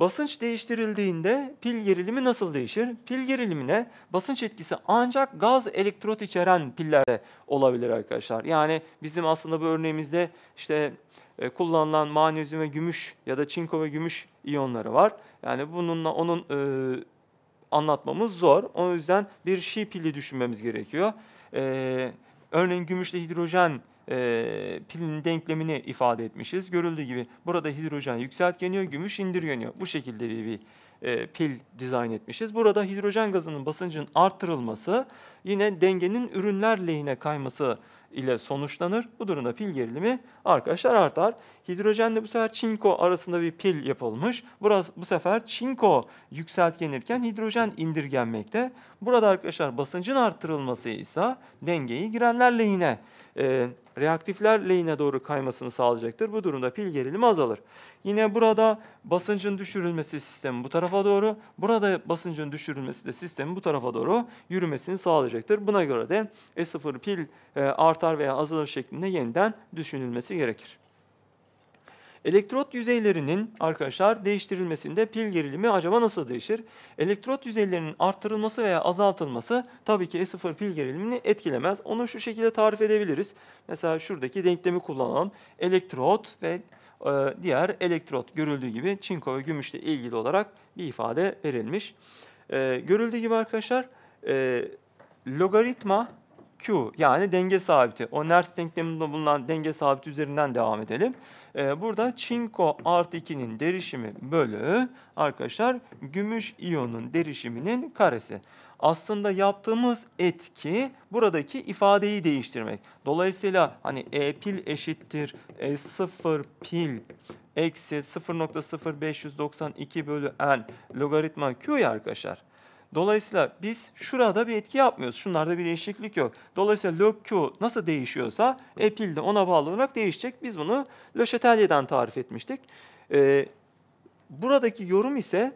Basınç değiştirildiğinde pil gerilimi nasıl değişir? Pil gerilimine basınç etkisi ancak gaz elektrot içeren pillerde olabilir arkadaşlar. Yani bizim aslında bu örneğimizde işte e, kullanılan magnezyum ve gümüş ya da çinko ve gümüş iyonları var. Yani bununla onun e, anlatmamız zor. O yüzden bir şi pili düşünmemiz gerekiyor. E, örneğin gümüşle hidrojen e, pilin denklemini ifade etmişiz. Görüldüğü gibi burada hidrojen yükseltgeniyor, gümüş indirgeniyor. Bu şekilde bir, bir e, pil dizayn etmişiz. Burada hidrojen gazının basıncın arttırılması yine dengenin ürünler lehine kayması ile sonuçlanır. Bu durumda pil gerilimi arkadaşlar artar. Hidrojenle bu sefer çinko arasında bir pil yapılmış. Burası bu sefer çinko yükseltgenirken hidrojen indirgenmekte. Burada arkadaşlar basıncın arttırılması ise dengeyi girenler lehine e, reaktifler lehine doğru kaymasını sağlayacaktır. Bu durumda pil gerilimi azalır. Yine burada basıncın düşürülmesi sistemi bu tarafa doğru, burada basıncın düşürülmesi de sistemin bu tarafa doğru yürümesini sağlayacaktır. Buna göre de E0 pil e, artar veya azalır şeklinde yeniden düşünülmesi gerekir. Elektrot yüzeylerinin arkadaşlar değiştirilmesinde pil gerilimi acaba nasıl değişir? Elektrot yüzeylerinin arttırılması veya azaltılması tabii ki E0 pil gerilimini etkilemez. Onu şu şekilde tarif edebiliriz. Mesela şuradaki denklemi kullanalım. Elektrot ve e, diğer elektrot görüldüğü gibi çinko ve gümüşle ilgili olarak bir ifade verilmiş. E, görüldüğü gibi arkadaşlar e, logaritma Q yani denge sabiti. O Nernst denkleminde bulunan denge sabiti üzerinden devam edelim. Ee, burada çinko artı 2'nin derişimi bölü arkadaşlar gümüş iyonun derişiminin karesi. Aslında yaptığımız etki buradaki ifadeyi değiştirmek. Dolayısıyla hani E pil eşittir E 0 pil eksi 0.0592 bölü n logaritma Q ya arkadaşlar. Dolayısıyla biz şurada bir etki yapmıyoruz. Şunlarda bir değişiklik yok. Dolayısıyla log Q nasıl değişiyorsa E pil de ona bağlı olarak değişecek. Biz bunu Le Chatelier'den tarif etmiştik. Ee, buradaki yorum ise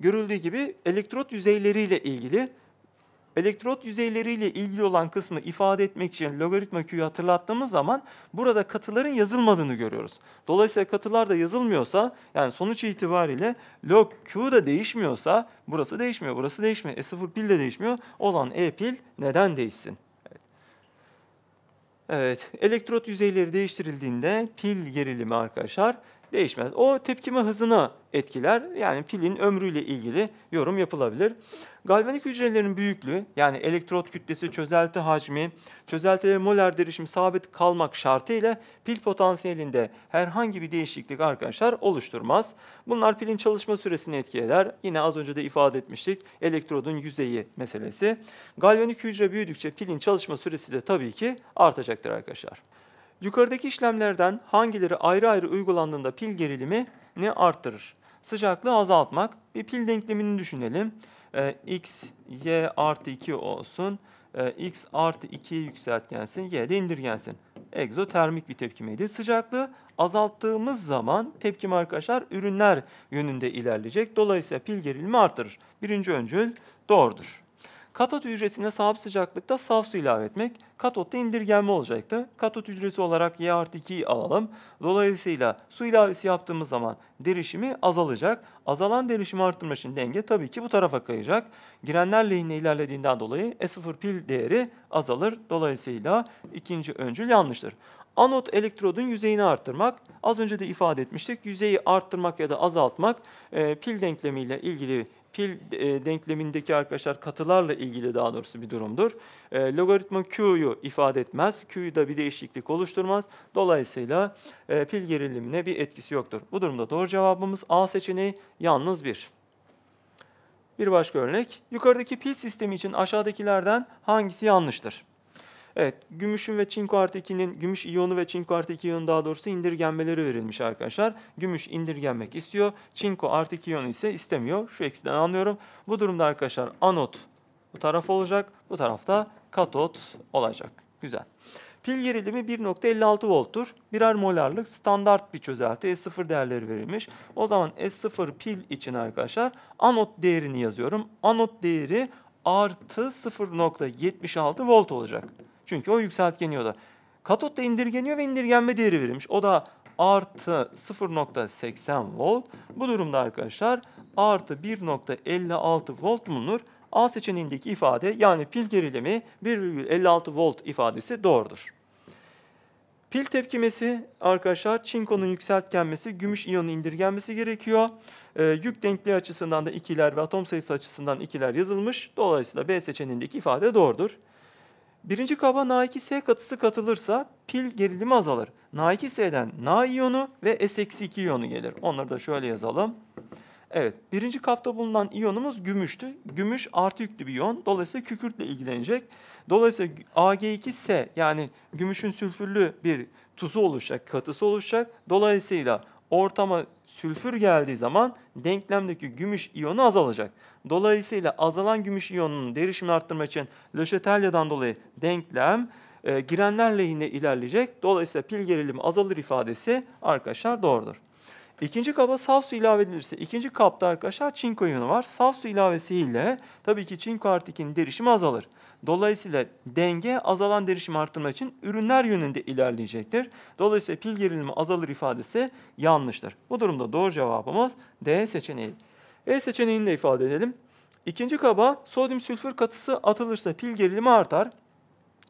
görüldüğü gibi elektrot yüzeyleriyle ilgili elektrot yüzeyleriyle ilgili olan kısmı ifade etmek için logaritma Q'yu hatırlattığımız zaman burada katıların yazılmadığını görüyoruz. Dolayısıyla katılar da yazılmıyorsa yani sonuç itibariyle log Q da değişmiyorsa burası değişmiyor, burası değişmiyor. E0 pil de değişmiyor. O zaman E pil neden değişsin? Evet. elektrot yüzeyleri değiştirildiğinde pil gerilimi arkadaşlar değişmez. O tepkime hızını etkiler. Yani pilin ömrüyle ilgili yorum yapılabilir. Galvanik hücrelerin büyüklüğü yani elektrot kütlesi, çözelti hacmi, çözeltilerin molar derişimi sabit kalmak şartıyla pil potansiyelinde herhangi bir değişiklik arkadaşlar oluşturmaz. Bunlar pilin çalışma süresini etkiler. Yine az önce de ifade etmiştik elektrodun yüzeyi meselesi. Galvanik hücre büyüdükçe pilin çalışma süresi de tabii ki artacaktır arkadaşlar. Yukarıdaki işlemlerden hangileri ayrı ayrı uygulandığında pil gerilimi ne arttırır? Sıcaklığı azaltmak. Bir pil denklemini düşünelim. Ee, x, y artı 2 olsun. Ee, x artı 2'ye yükseltgensin, y de indirgensin. Egzotermik bir tepkimeydi. Sıcaklığı azalttığımız zaman tepkim arkadaşlar ürünler yönünde ilerleyecek. Dolayısıyla pil gerilimi artırır. Birinci öncül doğrudur. Katot hücresine sabit sıcaklıkta saf su ilave etmek. Katotta indirgenme olacaktı. Katot hücresi olarak Y artı 2'yi alalım. Dolayısıyla su ilavesi yaptığımız zaman derişimi azalacak. Azalan derişimi arttırmak için denge tabii ki bu tarafa kayacak. Girenler lehine ilerlediğinden dolayı E0 pil değeri azalır. Dolayısıyla ikinci öncül yanlıştır. Anot elektrodun yüzeyini arttırmak. Az önce de ifade etmiştik. Yüzeyi arttırmak ya da azaltmak e, pil denklemiyle ilgili pil e, denklemindeki arkadaşlar katılarla ilgili daha doğrusu bir durumdur. E, logaritma Q'yu ifade etmez. Q'yu da bir değişiklik oluşturmaz. Dolayısıyla e, pil gerilimine bir etkisi yoktur. Bu durumda doğru cevabımız A seçeneği yalnız bir. Bir başka örnek. Yukarıdaki pil sistemi için aşağıdakilerden hangisi yanlıştır? Evet, gümüşün ve çinko artı 2'nin, gümüş iyonu ve çinko artı 2 iyonu daha doğrusu indirgenmeleri verilmiş arkadaşlar. Gümüş indirgenmek istiyor, çinko artı 2 iyonu ise istemiyor. Şu eksiden anlıyorum. Bu durumda arkadaşlar anot bu taraf olacak, bu tarafta katot olacak. Güzel. Pil gerilimi 1.56 volttur. Birer molarlık standart bir çözelti S0 değerleri verilmiş. O zaman S0 pil için arkadaşlar anot değerini yazıyorum. Anot değeri artı 0.76 volt olacak. Çünkü o yükseltgeniyordu. Katot da indirgeniyor ve indirgenme değeri verilmiş. O da artı 0.80 volt. Bu durumda arkadaşlar artı 1.56 volt bulunur. A seçeneğindeki ifade yani pil gerilimi 1,56 volt ifadesi doğrudur. Pil tepkimesi arkadaşlar çinkonun yükseltgenmesi, gümüş iyonun indirgenmesi gerekiyor. Ee, yük denkliği açısından da ikiler ve atom sayısı açısından ikiler yazılmış. Dolayısıyla B seçeneğindeki ifade doğrudur. Birinci kaba Na2S katısı katılırsa pil gerilimi azalır. Na2S'den Na iyonu ve S-2 iyonu gelir. Onları da şöyle yazalım. Evet, birinci kapta bulunan iyonumuz gümüştü. Gümüş artı yüklü bir iyon. Dolayısıyla kükürtle ilgilenecek. Dolayısıyla Ag2S yani gümüşün sülfürlü bir tuzu oluşacak, katısı oluşacak. Dolayısıyla ortama sülfür geldiği zaman denklemdeki gümüş iyonu azalacak. Dolayısıyla azalan gümüş iyonunun derişimini arttırmak için Le Chatelier'dan dolayı denklem e, girenler lehine ilerleyecek. Dolayısıyla pil gerilimi azalır ifadesi arkadaşlar doğrudur. İkinci kaba saf su ilave edilirse, ikinci kapta arkadaşlar çinko iyonu var. Saf su ilavesiyle tabii ki çinko artı 2'nin derişimi azalır. Dolayısıyla denge azalan derişimi arttırmak için ürünler yönünde ilerleyecektir. Dolayısıyla pil gerilimi azalır ifadesi yanlıştır. Bu durumda doğru cevabımız D seçeneği. E seçeneğini de ifade edelim. İkinci kaba sodyum sülfür katısı atılırsa pil gerilimi artar.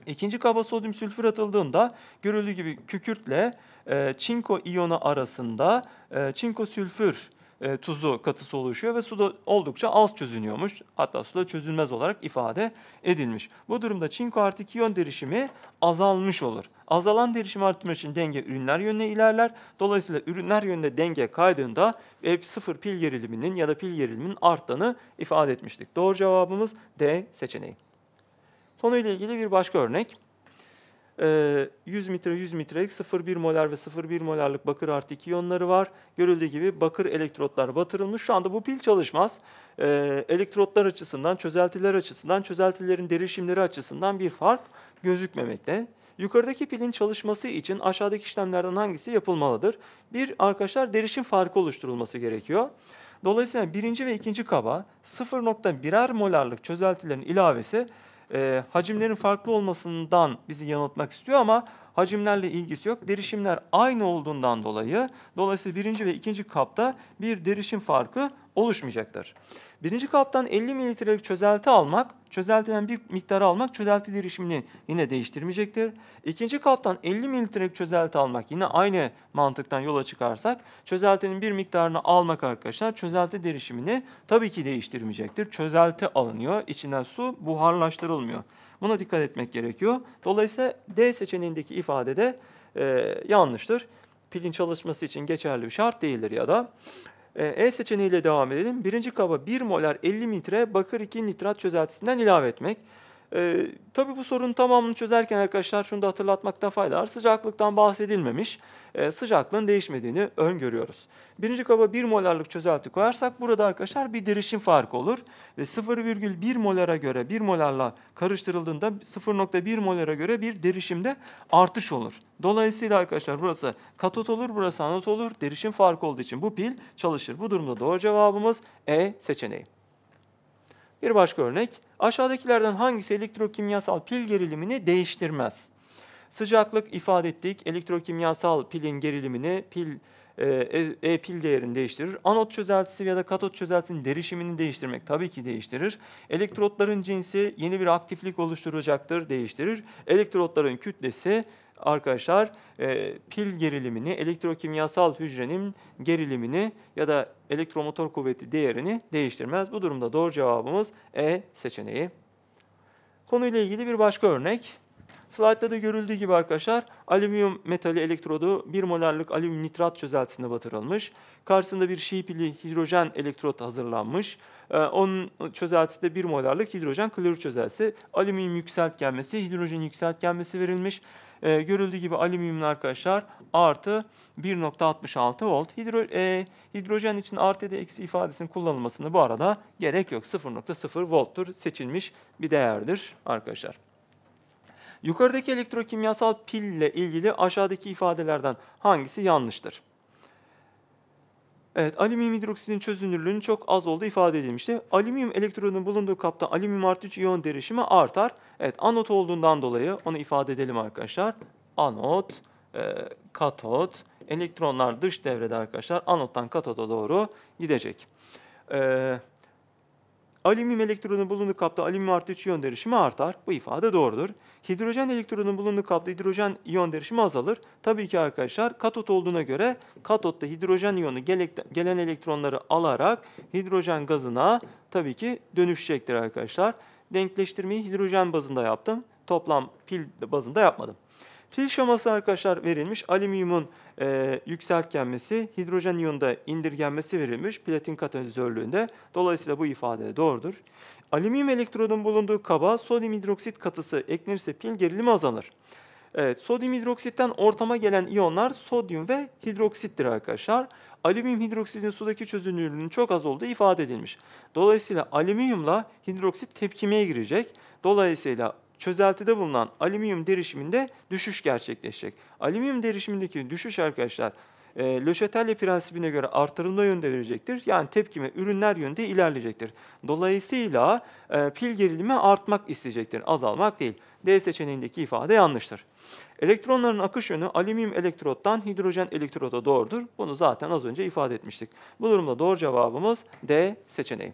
İkinci kaba sodyum sülfür atıldığında görüldüğü gibi kükürtle e, çinko iyonu arasında e, çinko sülfür e, tuzu katısı oluşuyor ve suda oldukça az çözünüyormuş. Hatta suda çözülmez olarak ifade edilmiş. Bu durumda çinko artı 2 iyon derişimi azalmış olur. Azalan derişimi arttırmak için denge ürünler yönüne ilerler. Dolayısıyla ürünler yönünde denge kaydığında hep sıfır pil geriliminin ya da pil geriliminin arttığını ifade etmiştik. Doğru cevabımız D seçeneği. Konuyla ilgili bir başka örnek. 100 metre 100 metrelik 0,1 molar ve 0,1 molarlık bakır artı 2 iyonları var. Görüldüğü gibi bakır elektrotlar batırılmış. Şu anda bu pil çalışmaz. Elektrotlar açısından, çözeltiler açısından, çözeltilerin derişimleri açısından bir fark gözükmemekte. Yukarıdaki pilin çalışması için aşağıdaki işlemlerden hangisi yapılmalıdır? Bir, arkadaşlar derişim farkı oluşturulması gerekiyor. Dolayısıyla birinci ve ikinci kaba 0.1'er molarlık çözeltilerin ilavesi e, hacimlerin farklı olmasından bizi yanıltmak istiyor ama hacimlerle ilgisi yok. Derişimler aynı olduğundan dolayı dolayısıyla birinci ve ikinci kapta bir derişim farkı oluşmayacaktır. Birinci kaptan 50 mililitrelik çözelti almak, çözeltiden bir miktarı almak çözelti derişimini yine değiştirmeyecektir. İkinci kaptan 50 mililitrelik çözelti almak yine aynı mantıktan yola çıkarsak çözeltinin bir miktarını almak arkadaşlar çözelti derişimini tabii ki değiştirmeyecektir. Çözelti alınıyor, içinden su buharlaştırılmıyor. Buna dikkat etmek gerekiyor. Dolayısıyla D seçeneğindeki ifade de e, yanlıştır. Pilin çalışması için geçerli bir şart değildir ya da. E seçeneğiyle devam edelim. Birinci kaba 1 molar 50 litre bakır 2 nitrat çözeltisinden ilave etmek. Ee, tabii bu sorunun tamamını çözerken arkadaşlar şunu da hatırlatmakta fayda var. Sıcaklıktan bahsedilmemiş. Ee, sıcaklığın değişmediğini öngörüyoruz. Birinci kaba 1 molarlık çözelti koyarsak burada arkadaşlar bir derişim farkı olur. Ve 0,1 molara göre 1 molarla karıştırıldığında 0,1 molara göre bir derişimde artış olur. Dolayısıyla arkadaşlar burası katot olur, burası anot olur. Derişim farkı olduğu için bu pil çalışır. Bu durumda doğru cevabımız E seçeneği. Bir başka örnek, aşağıdakilerden hangisi elektrokimyasal pil gerilimini değiştirmez? Sıcaklık ifade ettik, elektrokimyasal pilin gerilimini, pil e, e, e pil değerini değiştirir. Anot çözeltisi ya da katot çözeltisinin derişimini değiştirmek tabii ki değiştirir. Elektrotların cinsi yeni bir aktiflik oluşturacaktır, değiştirir. Elektrotların kütlesi arkadaşlar e, pil gerilimini, elektrokimyasal hücrenin gerilimini ya da elektromotor kuvveti değerini değiştirmez. Bu durumda doğru cevabımız E seçeneği. Konuyla ilgili bir başka örnek. Slaytta da görüldüğü gibi arkadaşlar alüminyum metali elektrodu 1 molarlık alüminyum nitrat çözeltisine batırılmış. Karşısında bir şi pili hidrojen elektrot hazırlanmış. Ee, onun çözeltisi de 1 molarlık hidrojen klorür çözeltisi. Alüminyum yükseltgenmesi, hidrojen yükseltgenmesi verilmiş. Ee, görüldüğü gibi alüminyum arkadaşlar artı 1.66 volt. Hidro, e, hidrojen için artı da eksi ifadesinin kullanılmasını bu arada gerek yok. 0.0 volttur seçilmiş bir değerdir arkadaşlar. Yukarıdaki elektrokimyasal pil ile ilgili aşağıdaki ifadelerden hangisi yanlıştır? Evet, alüminyum hidroksidin çözünürlüğünün çok az olduğu ifade edilmişti. Alüminyum elektrodunun bulunduğu kapta alüminyum artı 3 iyon derişimi artar. Evet, anot olduğundan dolayı onu ifade edelim arkadaşlar. Anot, e, katot, elektronlar dış devrede arkadaşlar anottan katoda doğru gidecek. Ee, alüminyum elektronu bulunduğu kapta alüminyum artı 3 iyon derişimi artar. Bu ifade doğrudur. Hidrojen elektronun bulunduğu kapta hidrojen iyon derişimi azalır. Tabii ki arkadaşlar katot olduğuna göre katotta hidrojen iyonu gelen elektronları alarak hidrojen gazına tabii ki dönüşecektir arkadaşlar. Denkleştirmeyi hidrojen bazında yaptım. Toplam pil bazında yapmadım. Pil şeması arkadaşlar verilmiş. Alüminyumun e, yükseltgenmesi, hidrojen iyonunda indirgenmesi verilmiş platin katalizörlüğünde. Dolayısıyla bu ifade doğrudur. Alüminyum elektrodun bulunduğu kaba sodyum hidroksit katısı eklenirse pil gerilimi azalır. Evet, sodyum hidroksitten ortama gelen iyonlar sodyum ve hidroksittir arkadaşlar. Alüminyum hidroksitin sudaki çözünürlüğünün çok az olduğu ifade edilmiş. Dolayısıyla alüminyumla hidroksit tepkimeye girecek. Dolayısıyla çözeltide bulunan alüminyum derişiminde düşüş gerçekleşecek. Alüminyum derişimindeki düşüş arkadaşlar e, Le Chatelier prensibine göre artırılma yönde verecektir. Yani tepkime ürünler yönde ilerleyecektir. Dolayısıyla e, pil gerilimi artmak isteyecektir, azalmak değil. D seçeneğindeki ifade yanlıştır. Elektronların akış yönü alüminyum elektrottan hidrojen elektrota doğrudur. Bunu zaten az önce ifade etmiştik. Bu durumda doğru cevabımız D seçeneği.